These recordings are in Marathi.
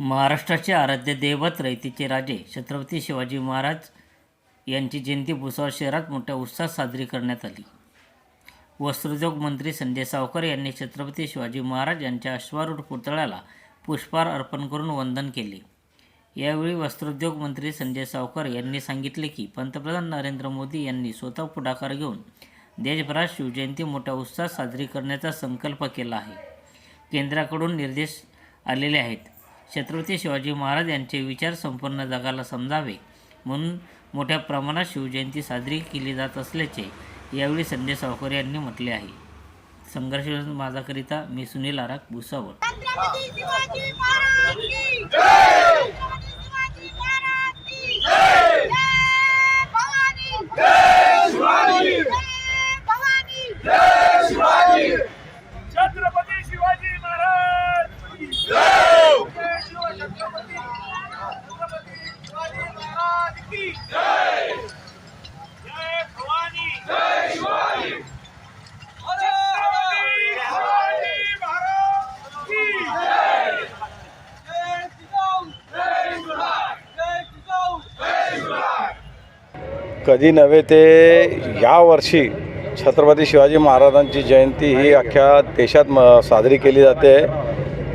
महाराष्ट्राचे आराध्य दैवत रयतीचे राजे छत्रपती शिवाजी महाराज यांची जयंती भुसावळ शहरात मोठ्या उत्साहात साजरी करण्यात आली. वस्त्रोद्योग मंत्री संजय सावकर यांनी छत्रपती शिवाजी महाराज यांच्या अश्वारूढ पुतळ्याला पुष्पहार अर्पण करून वंदन केले. यावेळी वस्त्रोद्योग मंत्री संजय सावकर यांनी सांगितले की पंतप्रधान नरेंद्र मोदी यांनी स्वतः पुढाकार घेऊन देशभरात शिवजयंती मोठ्या उत्साहात साजरी करण्याचा संकल्प केला आहे. केंद्राकडून निर्देश आलेले आहेत. छत्रपती शिवाजी महाराज यांचे विचार संपूर्ण जगाला समजावे म्हणून मोठ्या प्रमाणात शिवजयंती साजरी केली जात असल्याचे यावेळी संजय सावकर यांनी म्हटले आहे. संघर्ष माझाकरिता मी सुनील आराक भुसावळ. कधी नव्हे ते यावर्षी छत्रपती शिवाजी महाराजांची जयंती ही अख्ख्या देशात म साजरी केली जाते.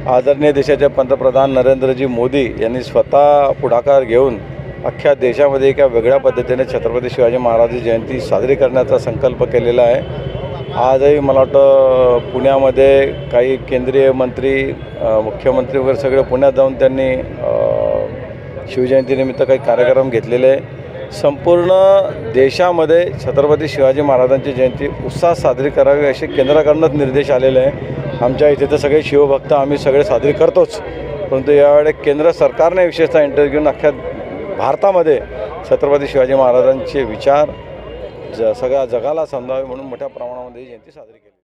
आदरणीय देशाचे पंतप्रधान नरेंद्रजी मोदी यांनी स्वतः पुढाकार घेऊन अख्ख्या देशामध्ये एका वेगळ्या पद्धतीने छत्रपती शिवाजी महाराजांची जयंती साजरी करण्याचा संकल्प केलेला आहे. आजही मला वाटतं पुण्यामध्ये काही केंद्रीय मंत्री मुख्यमंत्री वगैरे सगळे पुण्यात जाऊन त्यांनी शिवजयंतीनिमित्त काही कार्यक्रम घेतलेले. आहे संपूर्ण देशामध्ये छत्रपती शिवाजी महाराजांची जयंती उत्साहात साजरी करावी असे केंद्राकडूनच निर्देश आलेले आहे. आमच्या इथे तर सगळे शिवभक्त आम्ही सगळे साजरी करतोच. परंतु यावेळी केंद्र सरकारने विशेषतः इंटरेस्ट घेऊन अख्ख्या भारतामध्ये छत्रपती शिवाजी महाराजांचे विचार ज सगळ्या जगाला समजावे म्हणून मोठ्या प्रमाणामध्ये जयंती साजरी केली.